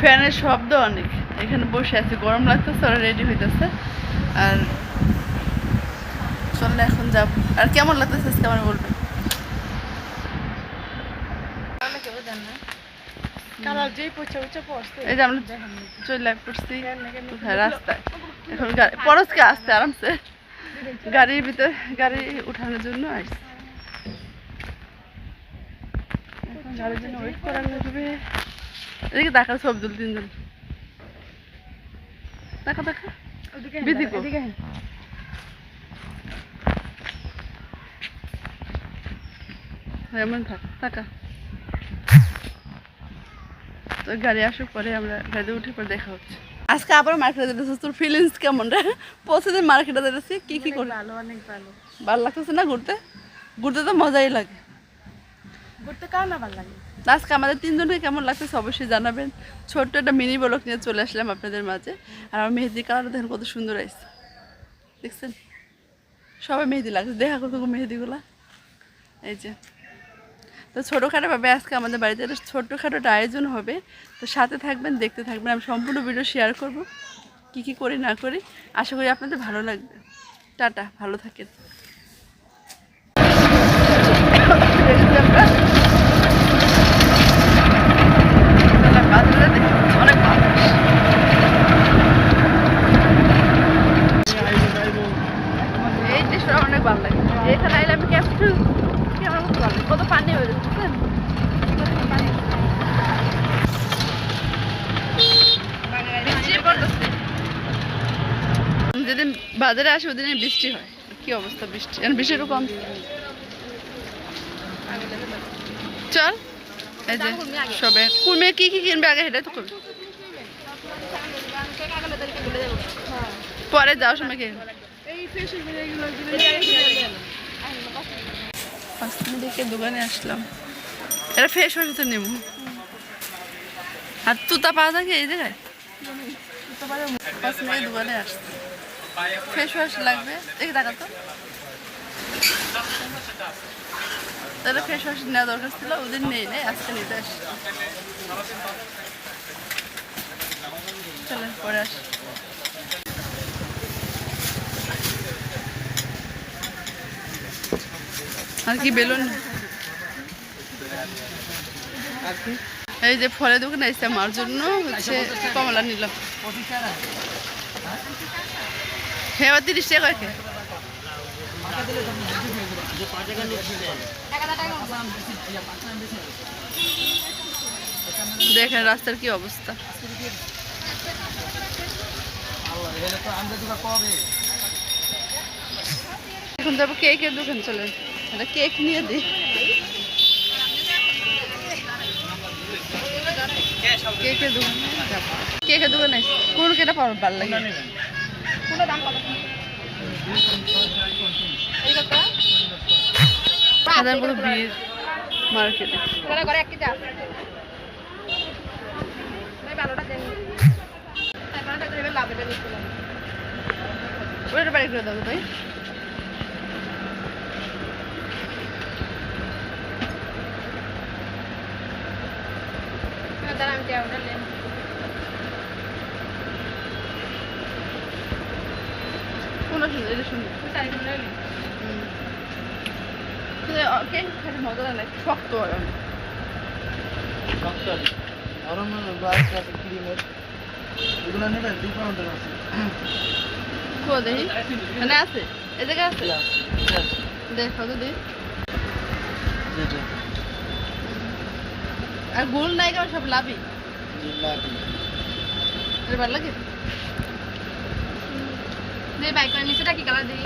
ফ্যানের শব্দ অনেক। এখানে বসে আছে গরম লাগতেছে ওরা রেডি হইতেছে। আর চললে এখন যাব। আর কেমন লাগতেছে আজকে আমার বলবেন? কালার যেই পয়সা উচ্চা পড়ছে এই যে আমরা চলে পড়ছি রাস্তায়। এখন গাড়ি পরশকে আসতে আরামসে। গাড়ির ভিতরে গাড়ি উঠানোর জন্য আসছে। এখন গাড়ির জন্য ওয়েট করা লাগবে। এদিকে দেখা সব দুল তিনজন। দেখা দেখা। বিধি এমন থাক টাকা তো গাড়ি আসার পরে আমরা গাড়িতে উঠে পরে দেখা হচ্ছে। আজকে আবার মার্কেটে যেতেছে তোর ফিলিংস কেমন রে? মার্কেটে যেতেছি কি কি করে ভালো অনেক ভালো। ভালো লাগতেছে না ঘুরতে? ঘুরতে তো মজাই লাগে। ঘুরতে কার না ভালো লাগে? আজকে আমাদের তিনজনকে কেমন লাগতেছে অবশ্যই জানাবেন। ছোট্ট একটা মিনি ব্লক নিয়ে চলে আসলাম আপনাদের মাঝে। আর আমার মেহেদি কালারটা দেখেন কত সুন্দর আসছে দেখছেন? সবাই মেহেদি লাগছে, দেখা করতে মেহেদিগুলা। এই যে। তো ছোটোখাটোভাবে আজকে আমাদের বাড়িতে একটা ছোটোখাটো একটা আয়োজন হবে। তো সাথে থাকবেন, দেখতে থাকবেন। আমি সম্পূর্ণ ভিডিও শেয়ার করব। কি কি করি, না করি, আশা করি আপনাদের ভালো লাগবে। টাটা, ভালো থাকেন বাজারে দেখি অনেক মানুষ এই দৃশ্যটা অনেক ভালো লাগে এখানে আইলে আমি ক্যাপচুর আমার খুব ভালো লাগে। কত পানি হয়ে যাচ্ছে বুঝলেন? যেদিন বাজারে আসে ওদিনে বৃষ্টি হয়। কি অবস্থা বৃষ্টি? এখন বৃষ্টি কম চল এই যে সবে। কুমে কি কি কিনবে আগে সেটাই তো করবে পরে যাওয়ার সময় কিনবে। ফেসিয়াল দেখে দোকানে আসলাম। এটা ফ্রেশ হয়ে তো নেব। আর তুতা পাওয়া থাকে এই জায়গায়? পাঁচ মিনিট দোকানে আসছে। ফ্রেশ ওয়াশ লাগবে। দেখি টাকা তো। তাহলে ফ্রেশ ওয়াশ নেওয়া দরকার ছিল ওদিন নেই নেই আজকে নিতে আসছি। চলেন, পরে আসি। আর কি বেলুন? এই যে ফলের দোকানে এসছে আমার জন্য, হচ্ছে কমলা নিলাম হ্যাঁ তিরিশ টাকা করে দেখেন রাস্তার কি অবস্থা। এখন যাব কে দোকান চলেন একটা কেক নিয়ে দিই। কেকের দোকানে। কেকের দোকানে কোন কেটা ভালো লাগে? হাজার মতো ভিড় মার্কেটে। ওটা বাড়ি করে দেবো ভাই কোনটা সুন্দর এটা সুন্দর হুম। কিন্তু কেক খেতে মজা লাগে শক্ত আর অনেক। এগুলো নেবেন দুই পাউন্ডের আছে কো দেখি এখানে আছে এ জায়গায় আছে দেখো তো দেখি আর গোল নাই কেমন সব লাভই ভালো লাগে? বাইক করে নিচেটা কি কালার দিই